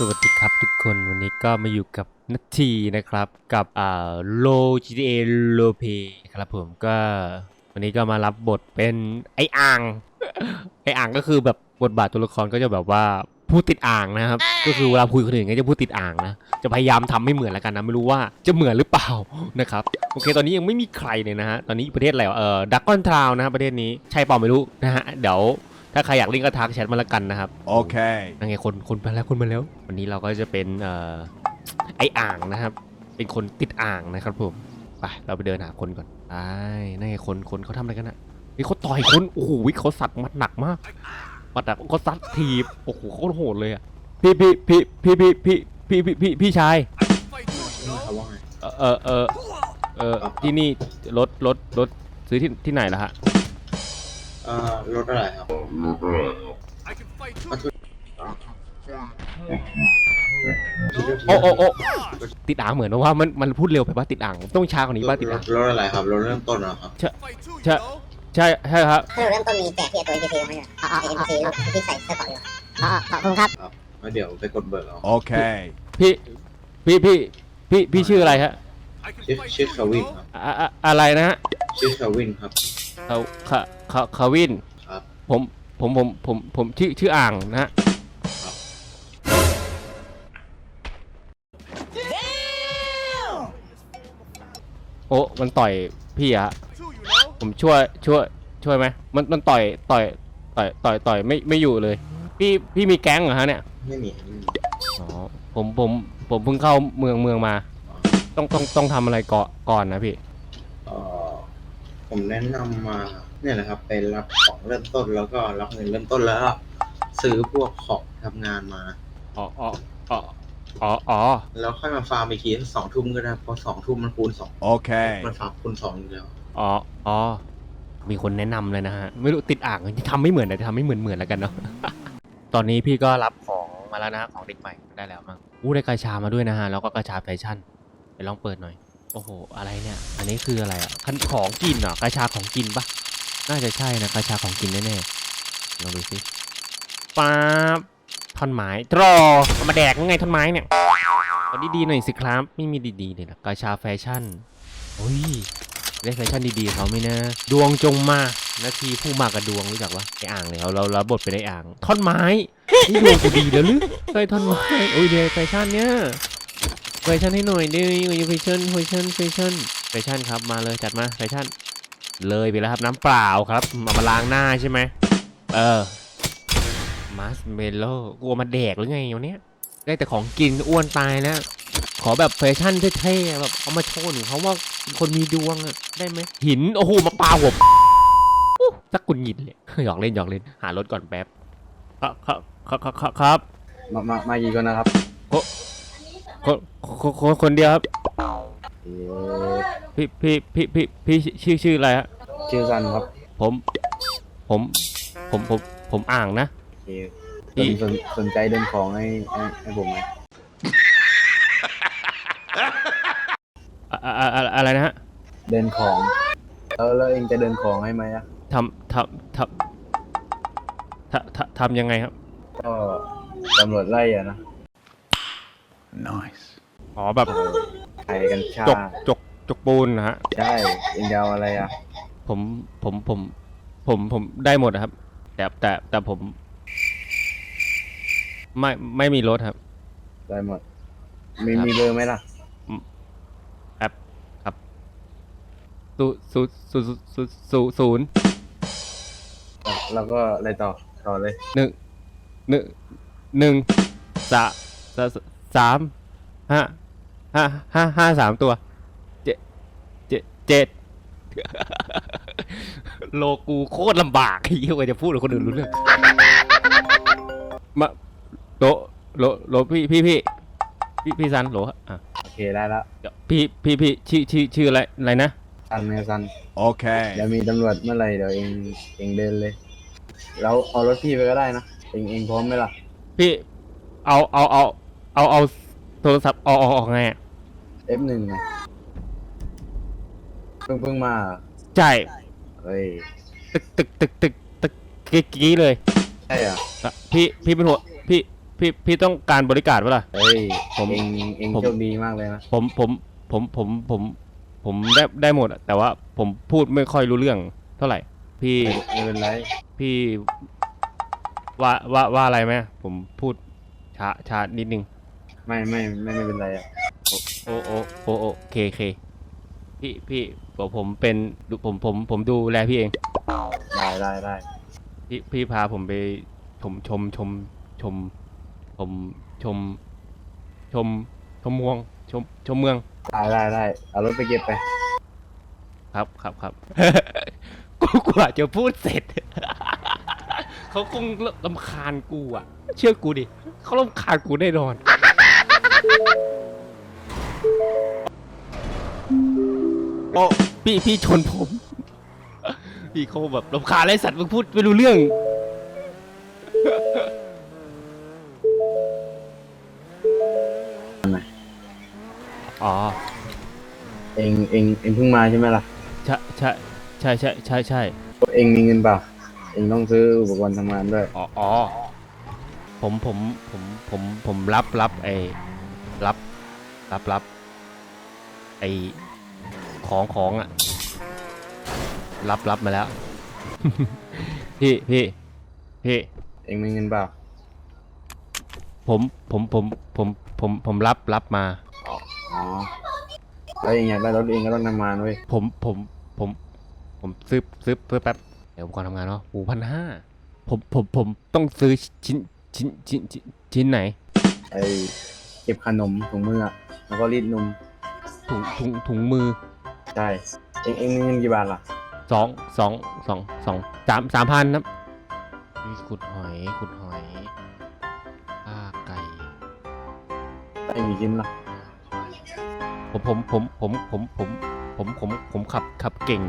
สวัสดีครับทุกคนวันนี้ก็มาอยู่กับนัททีนะครับกับอ่าโล GTA โลเปครับผมก็วันนี้ก็มารับบทเป็นไอ้อ่าง ไอ้อ่างก็คือแบบบทบาทตัวละครก็จะแบบว่าพูดติดอ่างนะครับ ก็คือเวลาคุยคนอื่นก็จะพูดติดอ่างนะ จะพยายามทำไม่เหมือนแล้วกันนะไม่รู้ว่าจะเหมือนหรือเปล่านะครับโอเคตอนนี้ยังไม่มีใครเลยนะฮะตอนนี้ประเทศอะไรเอ่อดักกอนทราวนะครับประเทศนี้ใช่เปล่าไม่รู้นะฮะเดี๋ยว ถ้าใครอยากเลิงก์ก็ทักแชทมาแล้วกันนะครับ Okay. นั่นไงคนคนมาแล้วคนมาแล้ว วันนี้เราก็จะเป็นเอ่อไออ่างนะครับ เป็นคนติดอ่างนะครับผมไปเราไปเดินหาคนก่อนไปนั่นไงคนคนเขาทำอะไรกันอะนี่เขาต่อยคนโอ้โหเขาสัตว์มัดหนักมากมัดหนักเขาซัดทีบโอ้โหโคตรโหดเลยอะพี่พี่พี่พี่พี่พี่พี่พี่พี่พี่ชายเขาว่าไงเออเออเออเออที่นี่รถรถรถซื้อที่ที่ไหนล่ะฮะ เอ่อรถอะไรครับโอ้โอ้โอ้ติดอ่างเหมือนว่ามันมันพูดเร็วไปป่ะติดอ่างต้องช้ากว่านี้ป่ะติดอ่างรถอะไรครับรถเริ่มต้นเหรอครับใช่ใช่ใช่ใช่ครับถ้าเราเริ่มต้นมีแจกที่ตัว NPC ไหมเนี่ยอ๋อ NPC ที่ใส่เสื้อเกราะอยู่อ๋อขอบคุณครับแล้วเดี๋ยวไปกดเบิกเอา Okay. พี่พี่พี่พี่พี่ชื่ออะไรฮะชื่อชื่อคาวินครับอะอะอะไรนะฮะชื่อคาวินครับ เขาคาคาคาวินครับ ผมผมผมผมผมชื่อชื่ออ่างนะฮะครับโอ้มันต่อยพี่อะฮะผมช่วยช่วยช่วยไหมมันมันต่อยต่อยต่อยต่อยต่อยไม่ไม่อยู่เลย พี่พี่มีแก๊งเหรอฮะเนี่ย ไม่มีไม่มีอ๋อผมผมผมเพิ่งเข้าเมืองเมืองมา ต้องต้องต้องทำอะไรก่อนก่อนนะพี่เอ่อ ผมแนะนำมาเนี่ยแหละครับไปรับของเริ่มต้นแล้วก็รับเงินเริ่มต้นแล้วก็ซื้อพวกของทำงานมา อ๋ออ๋ออ๋ออ๋ออ๋อแล้วค่อยมาฟาร์มอีกทีสองทุ่มก็ได้เพราะสองทุ่มมันคูณสอง Okay. มันฟาร์มคูณสองอยู่แล้ว อ๋ออ๋อมีคนแนะนำเลยนะฮะ ไม่รู้ติดอ่างทำไม่เหมือนแต่ทำไม่เหมือนเหมือนแล้วกันเนาะ ตอนนี้พี่ก็รับของมาแล้วนะของเด็กใหม่ได้แล้วมั้งอู้ได้กระชามาด้วยนะฮะ แล้วก็กระชาแฟชั่นไปลองเปิดหน่อย โอ้โห อะไรเนี่ย อันนี้คืออะไรอะคันของกินเหรอกระชาของกินปะน่าจะใช่นะกระชาของกินแน่ๆลองดูสิป๊าบท่อนไม้ตรอเอามาแดกยังไงท่อนไม้เนี่ยเอาดีๆหน่อยสิครับ ไม่มีดีๆเลยนะกระชาแฟชั่นโอ้ยได้แฟชั่นดีๆเขาไหมนะ ดวงจงมานาทีผู้มากับดวงรู้จักปะไออ่างเลยเราเราเราบทไปได้อ่าง ท่อนไม้นี่ดวงกูดีแล้วหรือเฮ้ท่อนไม้โอ้ยเดี๋ยวแฟชั่นเนี่ย แฟชั่นให้หน่อยดิโอ้ยแฟชั่นแฟชั่นแฟชั่นแฟชั่นครับมาเลยจัดมาแฟชั่นเลยไปแล้วครับน้ำเปล่าครับมามาล้างหน้าใช่ไหมเออมาสเมลโล่กลัวมาแดกหรือไงวันเนี้ยได้แต่ของกินอ้วนตายแล้วขอแบบแฟชั่นเท่ๆอะแบบเอามาโชว์หนึ่งเขาว่าคนมีดวงอะได้ไหมหินโอ้โหมาปาหัวอู้สักกุนหยินเลยหยอกเล่นหยอกเล่นหารถก่อนแป๊บครับครับครับครับครับครับมามามากี่คนนะครับ คนคนคนคนเดียวครับ เอ่อพี่พี่พี่พี่พี่ชื่อชื่ออะไรฮะชื่อซันครับผม ผมผมผมผมอ่างนะ โอเคพี่สนสนสนใจเดินของให้ให้ให้ผมไหมอะอะอะอะไรนะฮะเดินของแล้วแล้วเองจะเดินของให้ไหมอะทำทำทำทำทำทำยังไงครับ ก็ตำรวจไล่อะนะ Nice. อ๋อแบบขายกัญชาจกจกจกปูนนะฮะใช่เองจะเอาอะไรอะผมผมผม ผมผมได้หมดนะครับ แต่แต่แต่ผม ไม่ไม่มีรถครับ ได้หมด มีครับ มีเบอร์ไหมล่ะแอปครับศูศูศูศูศูศูนย์แล้วก็อะไรต่อ ต่อเลยหนึ่งหนึ่งหนึ่งสามสาม สามห้าห้าห้าห้าสามตัว เจ็ดเจ็ดเจ็ดโลกูโคตรลำบากไอ้เหี้ยกว่าจะพูดกับคนอื่นรู้เรื่องมาโลโลโลพี่พี่พี่พี่พี่ซันโหลอะโอเคได้แล้วเดี๋ยวพี่พี่พี่ชื่อชื่อชื่ออะไรอะไรนะ ซันไงซัน Okay. เดี๋ยวมีตำรวจเมื่อไหร่เดี๋ยวเองเองเดินเลย แล้วเอารถพี่ไปก็ได้นะ เองเองพร้อมไหมล่ะ พี่เอาเอาเอา เอาเอาโทรศัพท์เอาเอาออกไงอะ F1 ไงเพิ่งเพิ่งมาเหรอใช่เฮ้ยตึกตึกตึกตึกตึกกี้กี้เลยใช่เหรอะอะพี่พี่เป็นหัวพี่พี่พี่ต้องการบริการปะล่ะ เฮ้ยผมเองเองผม โชคดีมากเลยนะผมผมผมผมผมผมได้ได้หมดอะแต่ว่าผมพูดไม่ค่อยรู้เรื่องเท่าไหร่ พี่ไม่ไม่เป็นไรพี่ว่าว่าว่าอะไรไหมผมพูดช้าช้านิดนึง ไม่ไม่ไม่ไม่เป็นไรอะโอโอโอโอเคเคพี่พี่บอกผมเป็นผมผมผมดูแลพี่เองได้ได้ได้พี่พี่พาผมไปชมชมชมชมผมชม ชมชมเมืองชมชมเมืองได้ได้ได้เอารถไปเก็บไป ครับครับครับ กูกว่าจะพูดเสร็จ เขาคงลำคาญกูอะ เชื่อกูดิเขาลำคาญกูแน่นอน โอ้พี่พี่ชนผม พี่เขาแบบลำคาญไรสัตว์มึงพูดไม่รู้เรื่อง อ๋อ เองเองเองเพิ่งมาใช่ไหมล่ะ ใช่ใช่ใช่ใช่ใช่ใช่เองมีเงินเปล่าเองต้องซื้ออุปกรณ์ทำงานด้วยอ๋ออ๋อผมผมผมผมผมรับรับไอ้รับรับรับไอ้ ของของอะรับรับมาแล้ว พี่พี่พี่ เองมีเงินเปล่าผมผมผมผมผมผมรับรับมา อ๋อแล้วเองอยากได้รถเองก็ต้องทำงานเว้ยผมผมผม ผมซื้อซื้อซื้อแป๊บเดี๋ยวผมก่อนทำงานเนาะหูพันห้าผมผมผมต้องซื้อชิ้นชิ้นชิ้นชิ้นชิ้นไหนไอเก็บขนมถุงมืออะแล้วก็รีดนมถุงถุงถุงมือ ใช่เองเองมีเงินกี่บาทล่ะสองสองสองสองสามสามพันครับนี่ขุดหอยขุดหอยฆ่าไก่ได้กี่ชิ้นล่ะผมผมผมผมผมผมผมผมผมขับขับเก่ง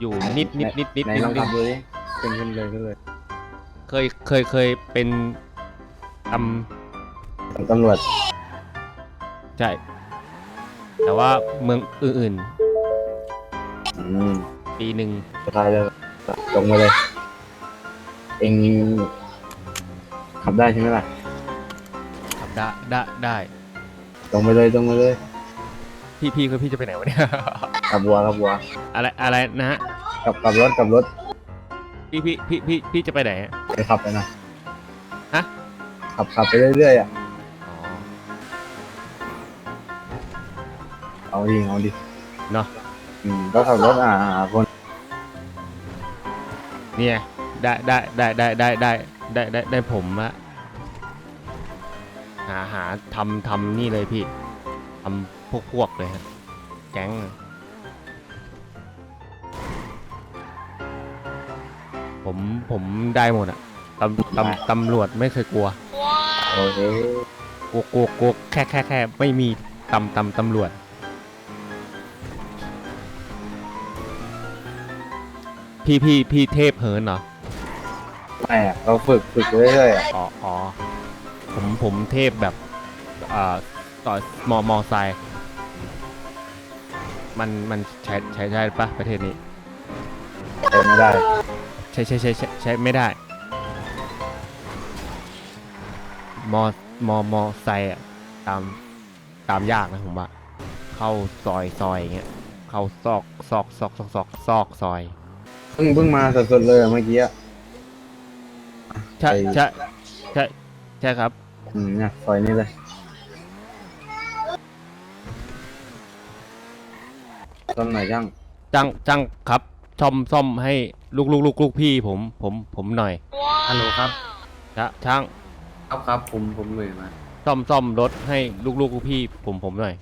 อยู่นิดนิดนิดนิดไหนนิดลองนิดทำดูดิเป็นขึ้นเลยขึ้นเลยเคยเคยเคยเป็นตตำรวจำใช่ แต่ว่าเมืองอื่นอืมๆ ปีหนึ่งสุดท้ายเลยตรงไปเลย เองขับได้ใช่ไหมล่ะขับได้ได้ได้ตรงไปเลยตรงไปเลยพี่พี่คือพี่จะไปไหนวะเนี่ยขับวัวขับวัวอะไรอะไรนะฮะขับขับรถขับรถพี่พี่พี่พี่พี่จะไปไหนอะ ไปขับไปนะฮะ ขับขับไปเรื่อยๆอะ เอาดิเอาดิเนาะ อืมก็ขับรถอ่าหาคนเนี่ยได้ได้ได้ได้ได้ได้ได้ได้ได้ผมละหาหาทำทำนี่เลยพี่ทำพวกพวกเลยฮะแก๊งอะผมผมได้หมดอะตำตำตำรวจไม่เคยกลัว โอเคกลัวกลัวกลัวแค่แค่แค่ไม่มีตำตำตำรวจ พี่พี่พี่เทพเหินเหรอไม่อะเราฝึกฝึกเรื่อยๆอะอ๋ออ๋อผมผมเทพแบบอ่าต่อมอมอไซค์มันมันใช้ใช้ได้ปะประเทศนี้ใช้ไม่ได้ใช้ใช้ใช้ใช้ใช้ไม่ได้ มอมอมอไซค์อะตามตามยากนะผมว่า เข้าซอยซอยอย่างเงี้ย เข้าซอกซอกซอกซอกซอกซอกซอยเพิ่งเพิ่งมาสดๆเลยอะเมื่อกี้อะ ใช่ไปใช่ใช่ใช่ครับ อืมเนี่ยซอยนี้เลยต้นไหนย่างจ้างจ้างครับซ่อมซ่อมให้ลูกลูกลูกลูกพี่ผมผมผมหน่อยฮัลโหลครับชะช่างครับครับผมผมเหนื่อยมาซ่อมซ่อมรถให้ลูกลูกลูกพี่ผมผมหน่อย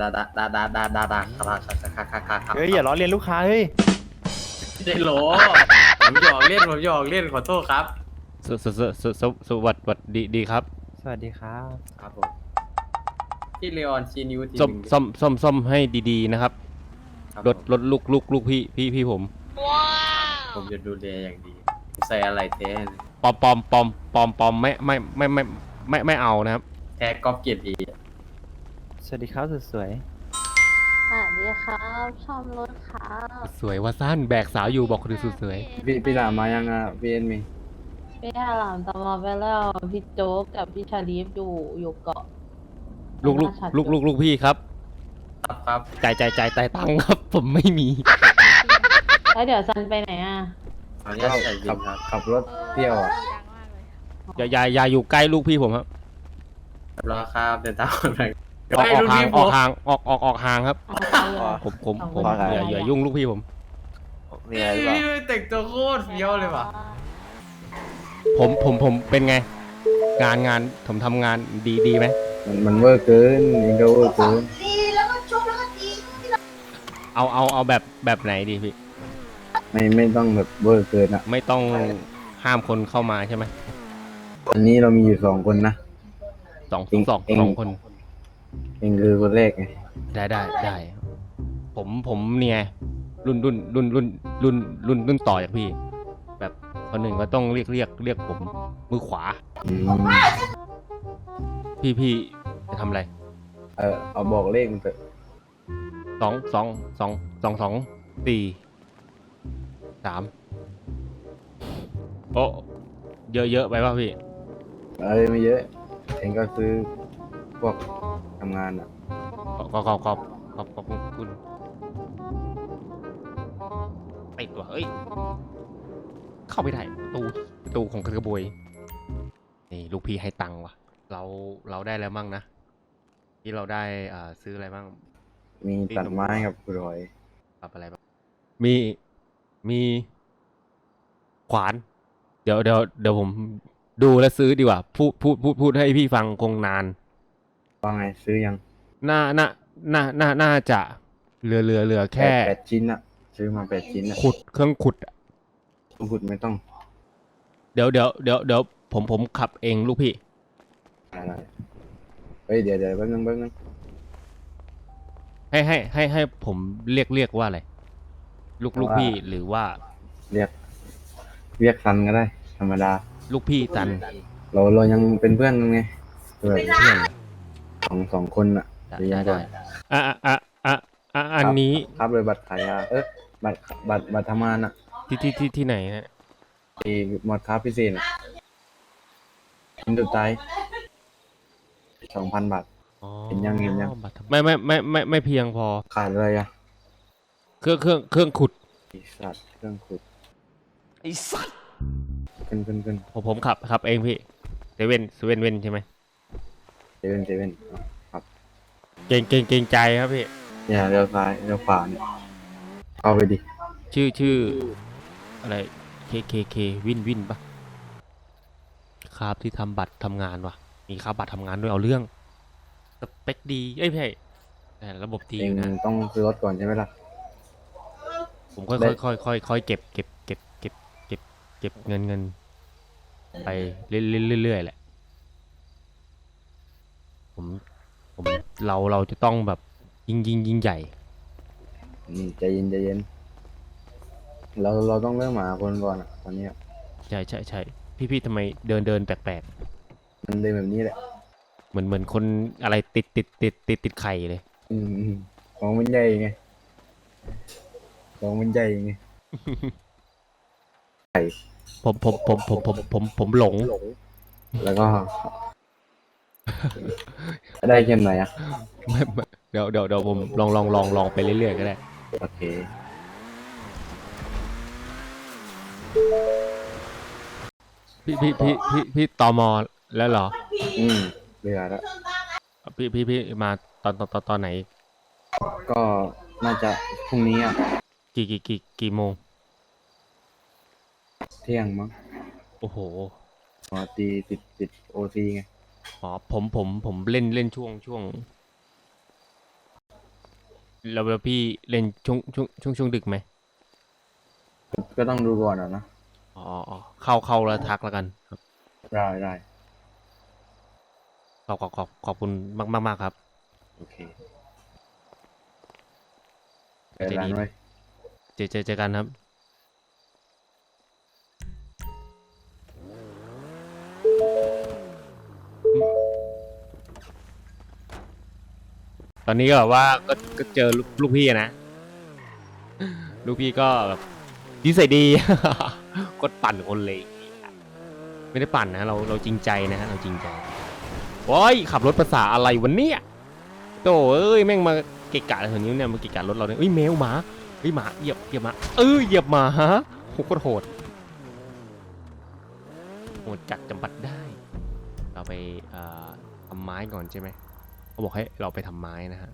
ดาดาดาดาดาดาดาครับครับครับครับครับเฮ้ยอย่าล้อเลียนลูกค้าเฮ้ย เล่นโหลผมหยอกเล่นผมหยอกเล่นขอโทษครับ สสสสสสวัสวัสดีดีครับสวัสดีครับครับผมที่เลออนชีนิวทีซ่อมหนึ่งซ่อมซ่อมซ่อมให้ดีๆนะครับครับรถรถลูกลูกลูกพี่พี่พี่ผมผมจะดูแลอย่างดี ใส่อะไรแท้เลยปอมปอมปอมปอมปอมไม่ไม่ไม่ไม่ไม่ไม่เอานะครับ แท้ก๊อปเกียรติอีสวัสดีครับสุดสวยส วัสดีครับชอบรถครับสวยว่าสั้นแบกสาวอยู่บอกคนอื่นสุดสวย พี่พี่ถามมายังอะพี่เอ็นมีพี่อาหลามตอมอไปแล้วพี่โจ๊กกับพี่ชาลีฟอยู่อยู่เกาะลูกลูกลูกลูกลูกพี่ครับ ครับครับจ่ายจ่ายจ่ายจ่ายตังค์ครับ ผมไม่มี แล้วเดี๋ยวซันไปไหนอะขออนุก็ญาตใส่ยิขับงครับขับรถเที่ยวอะอย่าอย่าอย่าอยู่ใกล้ลูกพี่ผมครับ รอครับเดินตามคนไป ออกออกรุ่นห่างพี่ออกผมห่างออกออกออกห่างครับ เอาไปเลย ผมผมเอาผมไปเลยอย่าอย่ายุ่งลูกพี่ผม มีอะไรหรือเปล่าแต่งตัวโคตรเฟี้ยวเลยว่ะ ผมผมผมเป็นไง งานงานผมทำงานดีดีไหม มันมันเวอร์เกินเองก็เวอร์เกิน เอาเอาเอาแบบแบบไหนดีพี่ ไม่ไม่ต้องแบบเวอร์เกินอะ ไม่ต้องห้ามคนเข้ามาใช่ไหมอันนี้เรามีอยู่สองคนนะ สองเองสองเองสองคน เองคือคนแรกไงได้ได้ได้ ผมผมเนี่ยรุ่นรุ่นรุ่นรุ่นรุ่นรุ่นรุ่นต่อจากพี่ แบบคนหนึ่งก็ต้องเรียกเรียกเรียกผมมือขวา อืมพี่พี่จะทำอะไรเออเอาบอกเลขมันเถอะสองสองสองสองสองสี่สามโอ้เยอะเยอะไปป่ะพี่ เอ้ยไม่เยอะ เองก็ซื้อพ วกทำงานอะขอบขอบขอบขอบขอบขอบคุณติดว่ะเอ้ย เข้าไม่ได้ประตูประตูของกระบวย นี่ลูกพี่ให้ตังค์ว่ะ เราเราได้แล้วมั่งนะ ที่เราได้อ่าซื้ออะไรบ้าง มีตัดไม้กับกรอยปรับอะไรบ้าง มี มี ขวาน เดี๋ยวเดี๋ยวเดี๋ยวผมดูแลวซื้อดีกว่า พูดพูดพูดพูดให้พี่ฟังคงนาน ว่าไงซื้อยังน่าน่าน่าน่าน่าจะเหลือเหลือเหลือแค่ แปดชิ้นอะซื้อมาแปดชิ้นอะขุดเครื่องขุดอะขุดไม่ต้องเดี๋ยวเดี๋ยวเดี๋ยวเดี๋ยวผมผมขับเองลูกพี่ อะไรเฮ้ยเดี๋ยวเดี๋ยวแป๊บนึงแป๊บนึงให้ให้ให้ให้ผมเรียกเรียกว่าอะไรลูกลูกพี่หรือว่าเรียก เรียกซันก็ได้ ธรรมดา ลูกพี่ตัน เราเรายังเป็นเพื่อนกันไงแบบเพื่อน สองสองคนอะได้เรียได้นก่อได้นอะอะอะอะอะอันนี้ครับเลยบัตรขายยาเออบัตรบัตรบัตรทำงานอะที่ที่ที่ที่ไหนฮะไอ้หมดค้าพิเศษอะชิ้นสุดท้ายสองพันบาท อ๋อเห็นยังเห็นยัง บัตรทำไม่ไม่ไม่ไม่ไม่เพียงพอ ขาดอะไรอะเครื่องเครื่องเครื่องขุดไอสัตว์เครื่องขุดไอ้สัตว์ขึ้นขึ้นขึ้นผมผมขับขับเองพี่เซเว่นเซเว่นเว่นใช่ไหม เซเว่นเซเว่นครับเก่งเก่งเก่งใจครับพี่ เนี่ยเลี้ยวซ้ายเลี้ยวขวาเนี่ยเข้าไปดิชื่อชื่อ อะไรเคเคเควินวินปะครับที่ทำบัตรทำงานวะมีครับบัตรทำงานด้วยเอาเรื่องสเปคดีเอ้ยพี่แต่ระบบดีเอองยู่นะต้องซื้อรถก่อนใช่ไหมล่ะ ผมค่อยได้ ค่อยค่อยค่อยค่อยเก็บเก็บเก็บเก็บเก็บเก็บเงินเงินไปเรื่อยๆเรื่อยๆแหละ ผมผมเราเราจะต้องแบบยิงยิงยิงใหญ่อืมใจเย็นใจเย็น เราเราต้องเริ่มหาคนก่อนอะตอนเนี้ยใช่ใช่ใช่พี่พี่ทำไมเดินเดินแปลกมันเลยแบบนี้แหละ ๆเหมือนเหมือนคนอะไรติดติดติดติดติดไข่เลย อืมอืมของมันใหญ่ไงของมันใหญ่ไงผมผมผมผมผมผมผมหลง แล้วก็ ได้เข้มไหนอะ ไม่ไม่เดี๋ยวเดี๋ยวเดี๋ยวผมลองลองลองลองไปเรื่อยๆก็ได้ โอเค พี่พี่พี่พี่พี่ตอมอแล้วเหรอ อืมเรือแล้ว พี่พี่พี่มาตอนตอนตอนตอนไหน ก็น่าจะพรุ่งนี้อะ กี่กี่กี่กี่โมง เที่ยงมั้งโอ้โหหมอตีติดติดโอซีไง อ๋อผมผมผมเล่นเล่นช่วงช่วง แล้วแล้วพี่เล่นช่วงช่วงช่วงช่วงดึกไหมก็ต้องดูก่อนอะนะ อ๋ออ๋อเข้าเข้าแล้วทักแล้วกันครับได้ได้ขอบขอบขอบขอบคุณมากมากมากครับ โอเคเปิดร้านไว้ เจอเจอเจอกันครับ ตอนนี้ก็แบบว่าก็ก็เจอลูกลูกพี่อะนะ ลูกพี่ก็แบบนิสัยดี กดปั่นคนเลย ไม่ได้ปั่นนะ เราเราจริงใจนะฮะเราจริงใจโอ้ยขับรถภาษาอะไรวันเนี้ยโตเอ้ยแม่งมาเกะกะอะไรแถวนี้เนี่ยมาเกะกะรถเราเนี่ยเอ้ยแมวหมาเฮ้ยหมาเหยียบเหยียบหมาเอ้ยเหยียบหมาฮะโหโคตรโหดโหดจัดจำบัดได้ เราไปเอ่อทำไม้ก่อนใช่ไหม เขาบอกให้เราไปทำไม้นะฮะ